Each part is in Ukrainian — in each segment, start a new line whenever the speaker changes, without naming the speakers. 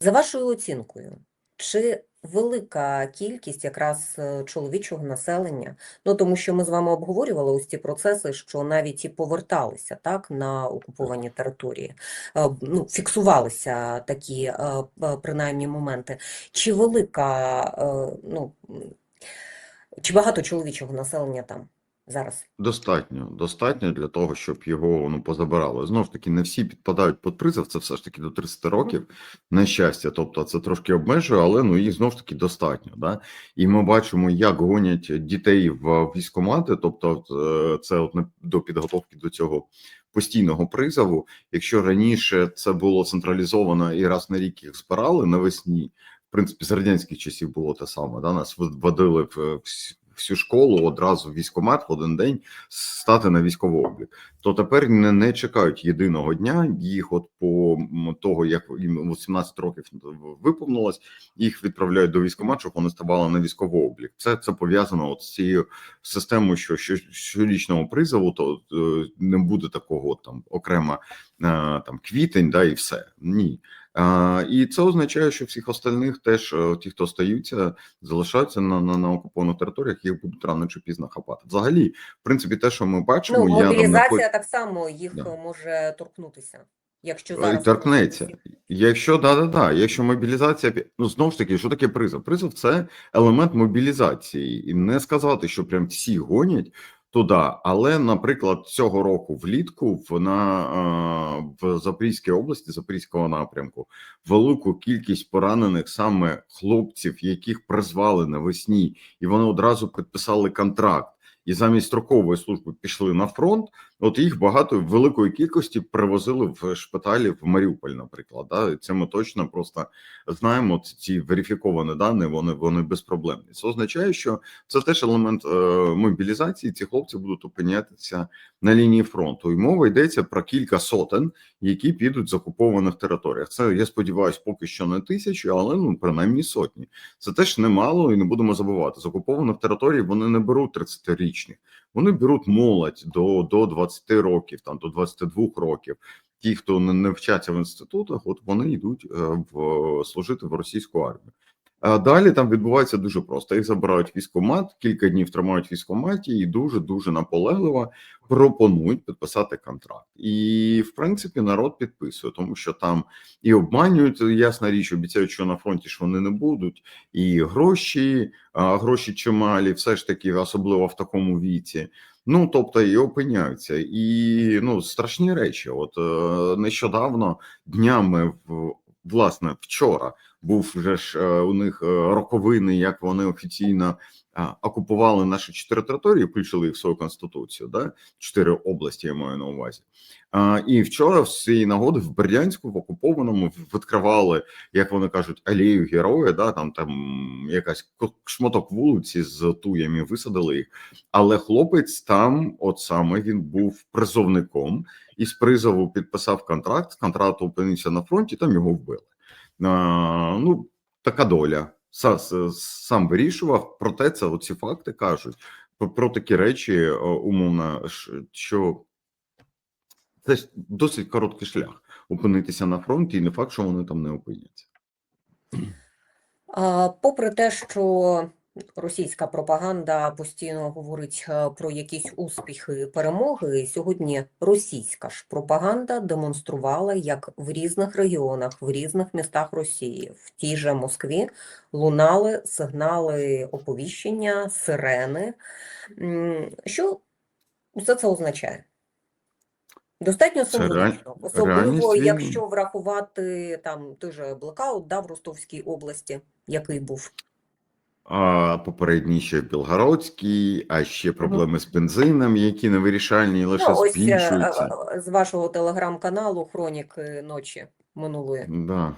За вашою оцінкою, чи велика кількість якраз е, чоловічого населення? Ну тому що ми з вами обговорювали ось ці процеси, що навіть і поверталися так на окуповані території, Е, ну фіксувалися такі е, принаймні моменти. Чи велика, ну чи багато чоловічого населення там зараз?
Достатньо, достатньо для того, щоб його ну позабирали. Знову ж таки, не всі підпадають під призов. Це все ж таки до 30 років. На щастя, тобто це трошки обмежує, але ну їх знову ж таки достатньо. Да? І ми бачимо, як гонять дітей в військкомати. Тобто, е, це от до підготовки до цього постійного призову. Якщо раніше це було централізовано і раз на рік їх збирали навесні, в принципі, з радянських часів було те саме. Да? Нас вводили в всю школу одразу в військкомат в один день стати на військовий облік. То тепер не, не чекають єдиного дня. Їх, от по того, як їм 18 років виповнилось, їх відправляють до військкомат, щоб вони ставали на військовий облік. Це це пов'язано от з цією системою, що що щорічного призову, то е, не буде такого там окремо е, там квітень, да і все ні. А, і це означає, що всіх остальних теж е, ті, хто остаються, залишаються на, на, на окупованих територіях, їх будуть рано чи пізно хапати. Взагалі, в принципі, те, що ми бачимо,
Ну,
я там не
мобілізація так само їх
Да.
е, може торкнутися, якщо
Е,
зараз
торкнеться. Якщо да, да, да, якщо мобілізація, ну знову ж таки, що таке призов? Призов це елемент мобілізації, і не сказати, що прям всі гонять туди. Але, наприклад, цього року влітку в на в Запорізькій області, Запорізького напрямку, велику кількість поранених саме хлопців, яких призвали навесні, і вони одразу підписали контракт. І замість строкової служби пішли на фронт. От їх багато великої кількості привозили в шпиталі в Маріуполь, наприклад. Да? Це ми точно просто знаємо. Ці верифіковані дані, вони вони безпроблемні. Це означає, що це теж елемент е, мобілізації. Ці хлопці будуть опинятися на лінії фронту. І мова йдеться про кілька сотень, які підуть з окупованих територіях. Це я сподіваюся, поки що не тисячі, але ну принаймні сотні. Це теж немало, і не будемо забувати. З окупованих територій вони не беруть 30-річних, вони беруть молодь до, до 20 років, там до 22 років. Ті, хто не, вчаться в інститутах, от вони йдуть е, в служити в російську армію. Далі там відбувається дуже просто. Їх забирають в військкомат, кілька днів тримають в військкоматі і дуже дуже наполегливо пропонують підписати контракт. І в принципі народ підписує, тому що там і обманюють ясна річ, обіцяють, що на фронті ж вони не будуть, і гроші, гроші чималі, все ж таки, особливо в такому віці. Ну тобто і опиняються, і ну страшні речі. От е, нещодавно днями в власне вчора був вже ж е, у них е, роковини, як вони офіційно окупували наші чотири території, включили їх в свою конституцію, да чотири області. Я маю на увазі. І вчора з цієї нагоди в Бердянську в окупованому відкривали, як вони кажуть, алею героя. Да, там там якась шматок вулиці з туями висадили їх. Але хлопець там, от саме він був призовником, і з призову підписав контракт. Контракт опинився на фронті, там його вбили. Ну, така доля. Сам вирішував, проте це оці факти кажуть про, такі речі, умовно, що це досить короткий шлях опинитися на фронті, і не факт, що вони там не опиняться.
Попри те, що російська пропаганда постійно говорить е, про якісь успіхи, перемоги, сьогодні російська ж пропаганда демонструвала, як в різних регіонах, в різних містах Росії, в тій же Москві лунали сигнали оповіщення, сирени. Що усе це означає? Достатньо символічно, особливо якщо врахувати там той же блекаут да, в Ростовській області, який був.
А попередній ще Білгородський, а ще проблеми з бензином, які невирішальні, лише
Ну, ось е,
збільшуються.
е, з вашого телеграм-каналу Хроніки ночі минулої.
Да.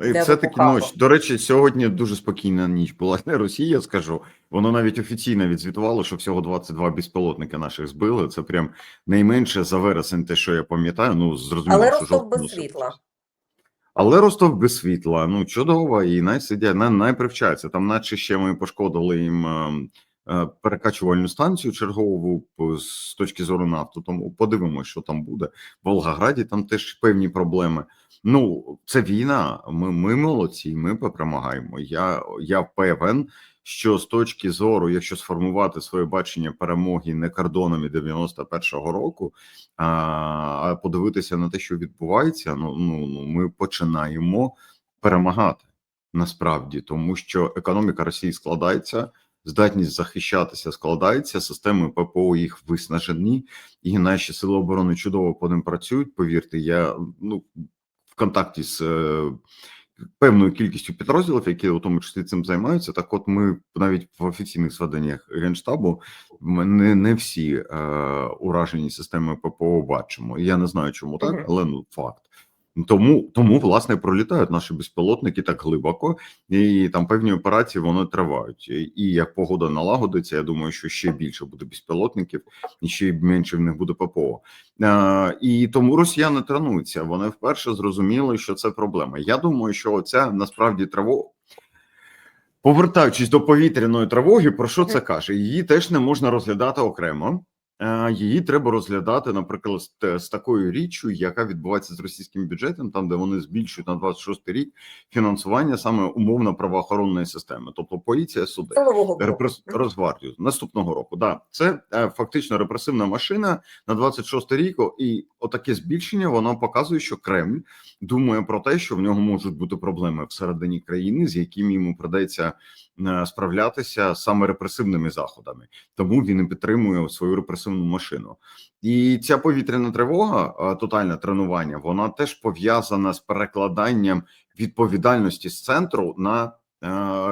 І
Де
це таки ночь. До речі, сьогодні дуже спокійна ніч була. Не Росія, я скажу. Воно навіть офіційно відзвітувало, що всього 22 безпілотники наших збили. Це прям найменше за вересень, те, що я пам'ятаю. Ну зрозуміло,
Але
що
Ростов без світла.
Але Ростов без світла. Ну чудово, і най сидять, най. Там, наче ще ми пошкодили їм ем, е, перекачувальну станцію чергову з точки зору нафту. Тому подивимося, що там буде. В Волгограді там теж певні проблеми. Ну, це війна. Ми, ми молодці, ми перемагаємо. Я, я певен, що з точки зору, якщо сформувати своє бачення перемоги не кордонами 91-го року, а, подивитися на те, що відбувається, ну, ну, ну ми починаємо перемагати насправді, тому що економіка Росії складається. Здатність захищатися складається, системи ППО їх виснажені, і наші сили оборони чудово по ним працюють. Повірте, я ну в контакті з е, певною кількістю підрозділів, які у тому числі цим займаються. Так, от ми навіть в офіційних зведеннях генштабу не, не всі е, уражені системи ППО бачимо. Я не знаю, чому так, але ну факт. Тому тому власне пролітають наші безпілотники так глибоко, і там певні операції вони тривають. І як погода налагодиться, я думаю, що ще більше буде безпілотників, і ще менше в них буде ППО. Е, і тому росіяни тренуються. Вони вперше зрозуміли, що це проблема. Я думаю, що це насправді тривога. Повертаючись до повітряної тривоги, про що це каже? Її теж не можна розглядати окремо. Е, Її треба розглядати, наприклад, з, такою річчю, яка відбувається з російським бюджетом, там де вони збільшують на 26 рік фінансування саме умовно правоохоронної системи, тобто поліція, суди. Репрес... Росгвардію наступного року. Да, це е, фактично репресивна машина на 26 рік. І отаке збільшення воно показує, що Кремль думає про те, що в нього можуть бути проблеми всередині країни, з якими йому придеться справлятися саме репресивними заходами. Тому він і підтримує свою репресивну машину. І ця повітряна тривога, е, тотальне тренування, вона теж пов'язана з перекладанням відповідальності з центру на е,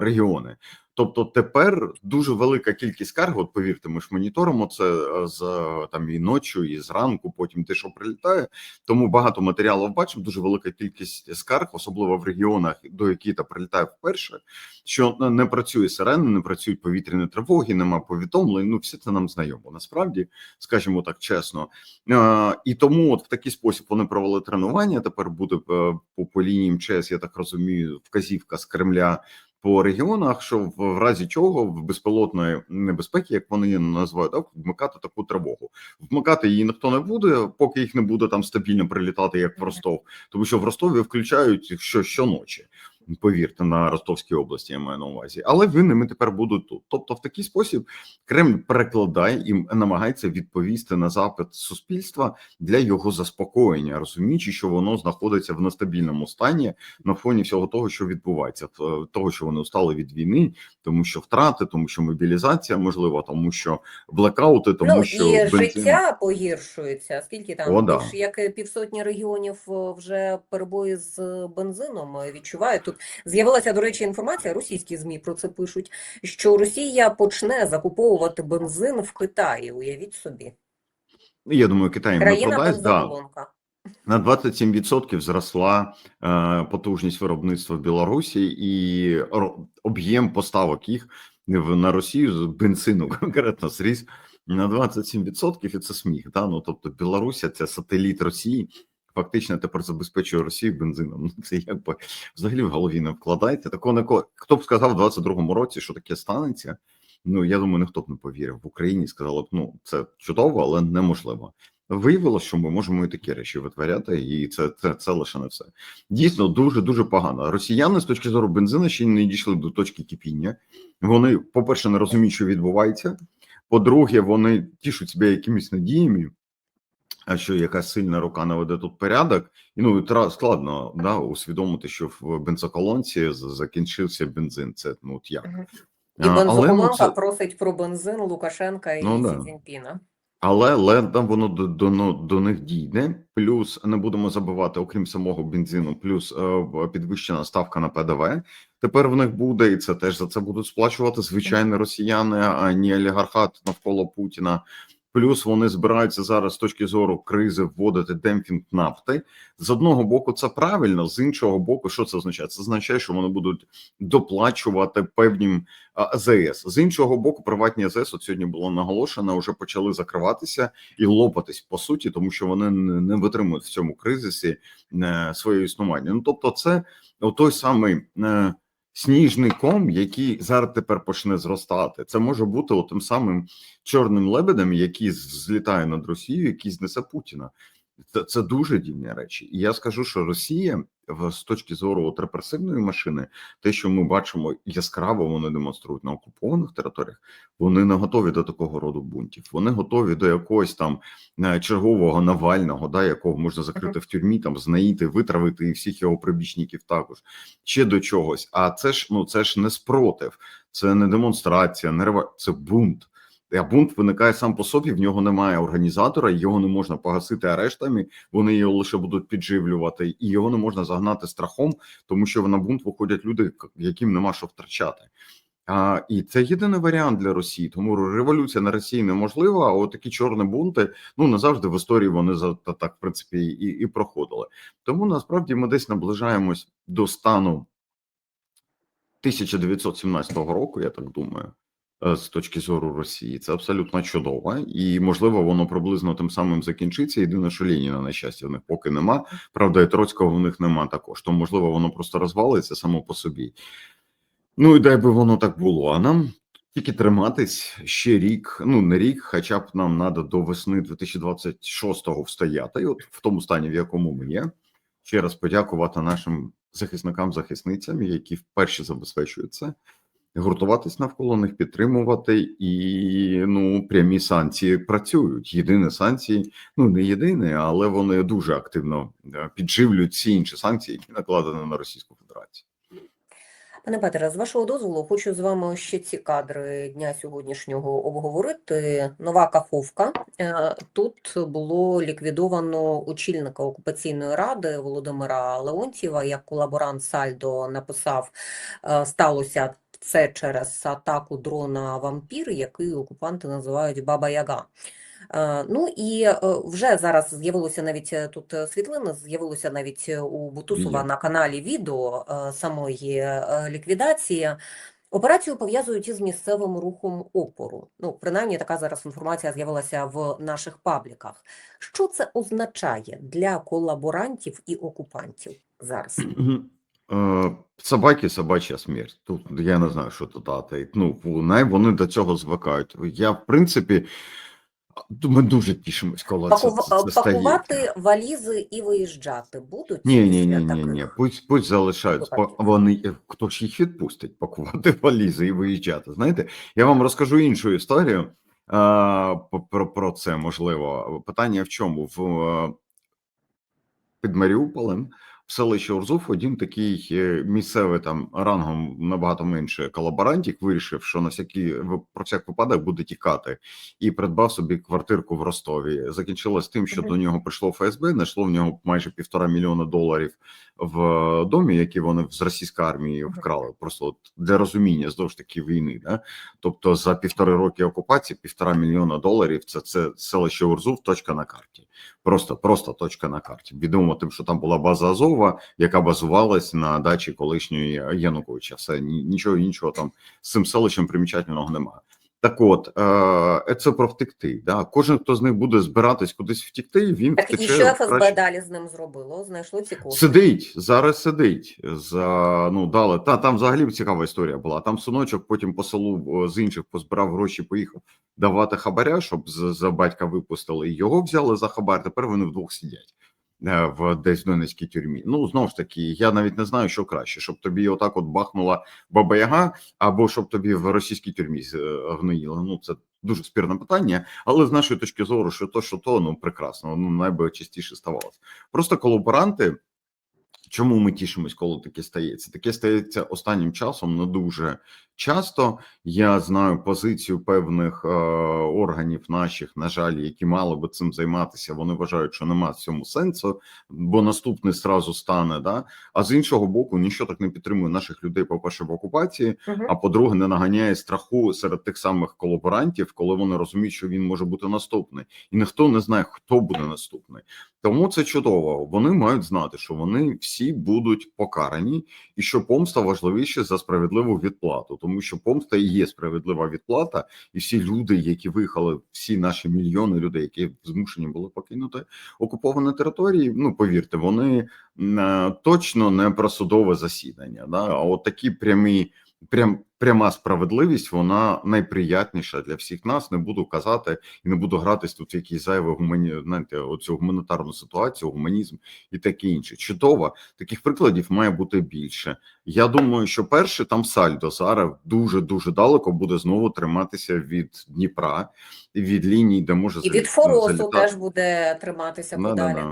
регіони. Тобто тепер дуже велика кількість скарг. От повірте, ми ж моніторимо це е, з е, там і ночі, і зранку, потім те, що прилітає. Тому багато матеріалів бачимо. Дуже велика кількість скарг, особливо в регіонах, до яких та прилітає вперше. Що не- працює сирена, не працюють повітряні тривоги, нема повідомлень. Ну все це нам знайомо. Насправді, скажімо так чесно. Е, і тому, от в такий спосіб вони провели тренування. Тепер буде по, по лінії МЧС, я так розумію, вказівка з Кремля по регіонах, що в, разі чого в безпілотної небезпеки, як вони її називають, так, вмикати таку тривогу. Вмикати її ніхто не буде, поки їх не буде там стабільно прилітати, як в Ростов, тому що в Ростові включають що щоночі. Повірте, на Ростовській області я маю на увазі, але винними тепер будуть тут. Тобто, в такий спосіб Кремль перекладає і намагається відповісти на запит суспільства для його заспокоєння, розуміючи, що воно знаходиться в нестабільному стані на фоні всього того, що відбувається, того, що вони устали від війни, тому що втрати, тому що мобілізація можлива, тому що блекаути, тому
ну,
що
і
бензин.
життя погіршується. Скільки там
О, да.
як півсотні регіонів е, вже перебої з бензином е, відчувають. Тут з'явилася, до речі, інформація, російські ЗМІ про це пишуть, що Росія почне закуповувати бензин в Китаї. Уявіть собі.
Я думаю, Китай не продасть. Да. На 27% зросла е, потужність виробництва в Білорусі і об'єм поставок їх на Росію з бензину конкретно зріс на 27%, і це сміх. Да? Ну тобто Білорусія це сателіт Росії. Фактично тепер забезпечує Росію бензином. Ну це якби взагалі в голові не вкладається. Такого не хто б сказав в 22-му році, що таке станеться. Ну я думаю, ніхто б не повірив в Україні. Сказали б, ну це чудово, але неможливо. Виявилося, що ми можемо і такі речі витворяти, і це, це, це лише не все. Дійсно, дуже дуже погано. Росіяни з точки зору бензину ще не дійшли до точки кипіння. Вони, по-перше, не розуміють, що відбувається. По-друге, вони тішуть себе якимись надіями, а що якась сильна рука наведе тут порядок, і ну і складно да, усвідомити, що в бензоколонці закінчився бензин. Це ну от як.
І
ну,
бензоколонка
це-
просить про бензин Лукашенка і
Ну, да.
Цзіньпіна.
Але там воно до, до, ну, до них дійде. Плюс не будемо забувати, окрім самого бензину, плюс е, підвищена ставка на ПДВ. Тепер в них буде, і це теж за це будуть сплачувати звичайні росіяни, а не олігархат навколо Путіна. Плюс вони збираються зараз з точки зору кризи вводити демпінг нафти. З одного боку, це правильно, з іншого боку, що це означає? Це означає, що вони будуть доплачувати певнім АЗС. З іншого боку, приватні АЗС от сьогодні було наголошено, вже почали закриватися і лопатись по суті, тому що вони не, витримують в цьому кризисі е, своє існування. Ну тобто, це той самий. Сніжний ком, який зараз тепер почне зростати. Це може бути тим самим чорним лебедем, який злітає над Росією, який знесе Путіна. Це, це дуже дивні речі. І я скажу, що Росія з точки зору от репресивної машини, те, що ми бачимо яскраво, вони демонструють на окупованих територіях. Вони не готові до такого роду бунтів. Вони готові до якогось там е, чергового Навального, да, якого можна закрити в тюрмі, там знаїти, витравити і всіх його прибічників також ще до чогось. А це ж ну це ж не спротив, це не демонстрація, не рева... це бунт. А бунт виникає сам по собі. В нього немає організатора, його не можна погасити арештами. Вони його лише будуть підживлювати, і його не можна загнати страхом, тому що на бунт виходять люди, яким нема що втрачати. А, і це єдиний варіант для Росії. Тому революція на Росії неможлива. А от такі чорні бунти ну назавжди в історії вони за та- так в принципі і, і проходили. Тому насправді ми десь наближаємось до стану 1917 року, я так думаю, е, з точки зору Росії. Це абсолютно чудово, і можливо воно приблизно тим самим закінчиться. Єдине, що Леніна, на щастя, в них поки нема. Правда, і Троцького в них нема також. То можливо, воно просто розвалиться само по собі. Ну і дай би воно так було. А нам тільки триматись ще рік, ну не рік, хоча б нам треба до весни 2026-го встояти, от в тому стані, в якому ми є. Ще раз подякувати нашим захисникам, захисницям, які вперше забезпечують це, гуртуватись навколо них, підтримувати, і ну прямі санкції працюють. Єдині санкції, ну не єдині, але вони дуже активно е, підживлюють всі інші санкції, які накладені на Російську Федерацію.
Пане Петере, з вашого дозволу, хочу з вами ще ці кадри дня сьогоднішнього обговорити. Нова Каховка. Е, Тут було ліквідовано очільника окупаційної ради Володимира Леонтьєва, як колаборант Сальдо написав, е, сталося це через атаку дрона «Вампір», який окупанти називають Баба Яга. Е, Ну і е, вже зараз з'явилося навіть е, тут світлини, з'явилося навіть у Бутусова на каналі відео самої ліквідації. Операцію пов'язують із місцевим рухом опору. Ну, принаймні, така зараз інформація з'явилася в наших пабліках. Що це означає для колаборантів і окупантів зараз?
Е, Собаки, собача смерть. Тут я не знаю, що додати. Ну, вони до цього звикають. Я, в принципі, ми дуже тішимось, коли це, це, це стає.
Пакувати валізи і виїжджати будуть?
Ні, ні, ні, ні, ні. Пусть, пусть залишаються.
випадків?
Вони е, хто ж їх відпустить, пакувати валізи і виїжджати. Знаєте, я вам розкажу іншу історію а, про, про це можливо. Питання в чому? В е, під Маріуполем в селищі Урзуф один такий е, місцевий там рангом набагато менше колаборантів вирішив, що на всякий про всяк випадок буде тікати, і придбав собі квартирку в Ростові. Закінчилось тим, що
Мгм.
до нього прийшло ФСБ, знайшло в нього майже півтора мільйона доларів в домі, які вони з російської армії вкрали. Просто от для розуміння здовж ж таки війни. Да? Тобто за півтори роки окупації півтора мільйона доларів це, це селище Урзув, точка на карті. Просто, просто точка на карті. Відомо тим, що там була база Азова, яка базувалась на дачі колишньої Януковича. Все ні- нічого іншого там з цим селищем примічательного немає. Так от, е, це про втекти. Да? Кожен, хто з них буде збиратись кудись втекти, він
Так і що ФСБ
краще-
далі з ним зробило? Знайшло ці кошти?
Сидить зараз. Сидить за ну дали. Та там взагалі цікава історія була. Там синочок потім по селу з інших позбирав гроші, поїхав давати хабаря, щоб за батька випустили. І його взяли за хабар. Тепер вони вдвох сидять е, в десь Донецькій тюрмі. Ну знову ж таки, я навіть не знаю, що краще, щоб тобі отак от бахнула баба Яга, або щоб тобі в російській тюрмі гноїла. Ну це дуже спірне питання, але з нашої точки зору, що то, що то, ну прекрасно, ну найби частіше ставалося. Просто колаборанти. Чому ми тішимось, коли таке стається? Таке стається останнім часом не дуже часто. Я знаю позицію певних е, органів наших, на жаль, які мали би цим займатися. Вони вважають, що нема в цьому сенсу, бо наступний зразу стане. Да? А з іншого боку, нічого так не підтримує наших людей, по-перше, в окупації,
Мгм.
а по-друге, не наганяє страху серед тих самих колаборантів, коли вони розуміють, що він може бути наступний, і ніхто не знає, хто буде наступний. Тому це чудово. Вони мають знати, що вони всі всі будуть покарані, і що помста важливіше за справедливу відплату, тому що помста і є справедлива відплата, і всі люди, які виїхали, всі наші мільйони людей, які змушені були покинути окуповані території. Ну повірте, вони е, точно не про судове засідання. Да? А от такі прямі. Прям пряма справедливість, вона найприятніша для всіх нас. Не буду казати і не буду гратись тут в якісь зайві гумані, знаєте, оцю гуманітарну ситуацію, гуманізм і таке інше. Чудово, таких прикладів має бути більше. Я думаю, що перше там сальдо зараз дуже дуже далеко буде знову триматися від Дніпра і від ліній, де може
І від Форосу
залітати.
теж буде триматися подалі.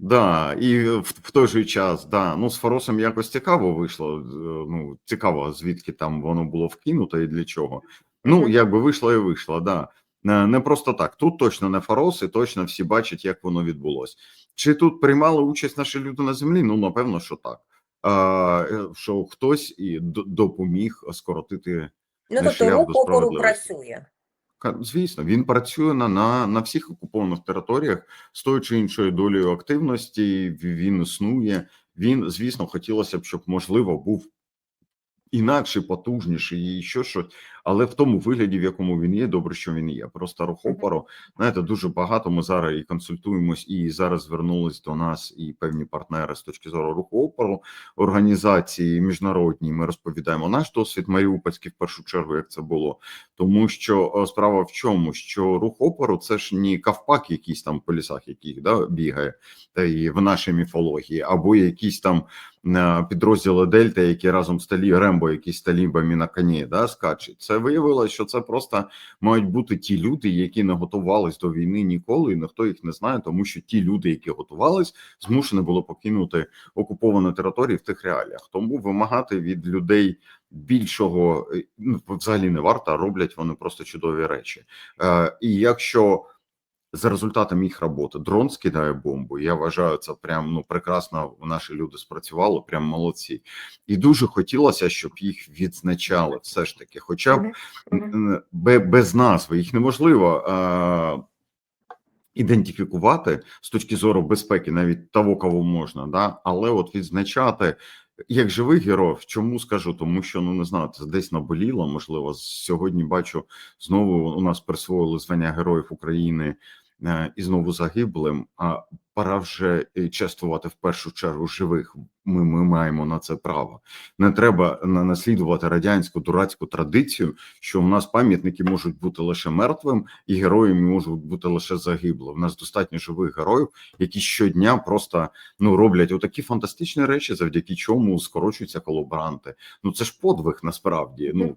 Да-да-да. І в, в той же час, да, ну з Форосом якось цікаво вийшло. е, Ну цікаво, звідки там воно було вкинуто і для чого. Ну, якби вийшло і вийшло, да. Не, не просто так. Тут точно не Форос, і точно всі бачать, як воно відбулось. Чи тут приймали участь наші люди на землі? Ну, напевно, що так. А, е, що хтось і допоміг скоротити
Ну,
на
тобто рух опору працює.
Звісно, він працює на, на, на всіх окупованих територіях з тою чи іншою долею активності. Він існує. Він, звісно, хотілося б, щоб можливо був інакший, потужніший і що щось, але в тому вигляді, в якому він є, добре, що він є. Просто рух
Мгм.
Знаєте, дуже багато. Ми зараз і консультуємось, і зараз звернулись до нас і певні партнери з точки зору руху опору, організації міжнародні. Ми розповідаємо наш досвід Маріупольський в першу чергу, як це було. Тому що е, справа в чому, що рух опору це ж не кавпак, якийсь там по лісах, яких да бігає, та і в нашій міфології, або якісь там підрозділи Дельта, які разом з Талі Рембо, які з талібами на коні, да скачуть. Це виявилося, що це просто мають бути ті люди, які не готувались до війни ніколи, і ніхто їх не знає, тому що ті люди, які готувались, змушені було покинути окуповані території в тих реаліях. Тому вимагати від людей більшого е, ну, взагалі не варто, а роблять вони просто чудові речі. Е, і якщо за результатом їх роботи дрон скидає бомбу, я вважаю, це прям ну прекрасно. Наші люди спрацювали, прям молодці, і дуже хотілося, щоб їх відзначали, все ж таки, хоча б без назви їх неможливо е, ідентифікувати з точки зору безпеки, навіть того, кого можна, да? але от відзначати як живих героїв. Чому скажу? Тому що ну не знаю, це десь наболіло. Можливо, сьогодні бачу знову у нас присвоїли звання Героїв України і знову загиблим. А пора вже е, чествувати в першу чергу живих. Ми, ми маємо на це право. Не треба наслідувати радянську дурацьку традицію, що у нас пам'ятники можуть бути лише мертвим, і героями можуть бути лише загиблі. У нас достатньо живих героїв, які щодня просто ну роблять отакі фантастичні речі, завдяки чому скорочуються колаборанти. Ну це ж подвиг насправді. Ну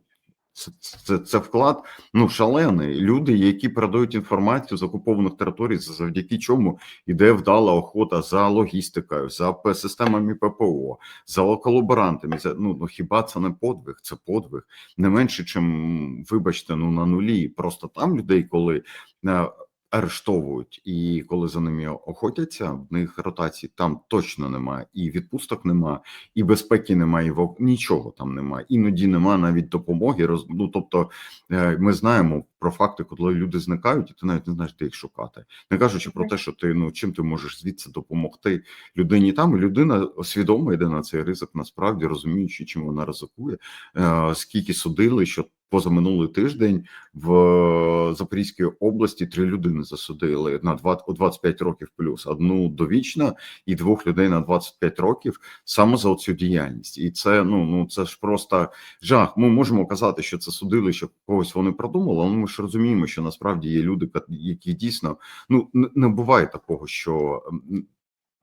це, це, це вклад ну шалений. Люди, які передають інформацію з окупованих територій, завдяки чому іде вдала охота за логістикою, за системами ППО, за колаборантами. За ну, ну хіба це не подвиг? Це подвиг не менше, чим вибачте, ну на нулі. Просто там людей, коли е, арештовують і коли за ними охотяться, в них ротацій там точно немає, і відпусток немає, і безпеки немає, і вок- нічого там немає. Іноді немає навіть допомоги. Роз... Ну тобто е, ми знаємо про факти, коли люди зникають, і ти навіть не знаєш, де їх шукати. Не кажучи про те, що ти ну чим ти можеш звідси допомогти людині там, людина свідомо йде на цей ризик, насправді розуміючи, чим вона ризикує, е, скільки судили, що позаминулий тиждень в Запорізькій області три людини засудили на 20, у 25 років плюс одну довічно і двох людей на 25 років саме за цю діяльність. І це ну ну це ж просто жах. Ми можемо казати, що це судилище когось вони продумали, але ми ж розуміємо, що насправді є люди, які дійсно ну не буває такого, що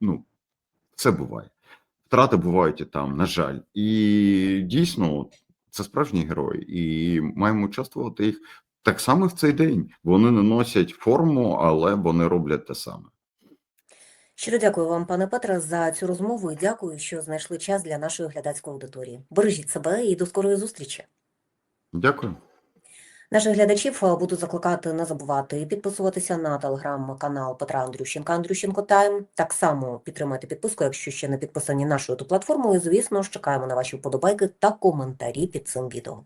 ну це буває. Втрати бувають і там, на жаль, і дійсно це справжні герої, і маємо участвувати їх так само в цей день. Вони не носять форму, але вони роблять те саме.
Щиро дякую вам, пане Петре, за цю розмову і дякую, що знайшли час для нашої глядацької аудиторії. Бережіть себе і до скорої зустрічі.
Дякую.
Наших глядачів е, буду закликати не забувати підписуватися на телеграм-канал Петра Андрющенка Андрющенко Тайм. Так само підтримайте підписку, якщо ще не підписані нашою платформою. Звісно ж, чекаємо на ваші вподобайки та коментарі під цим відео.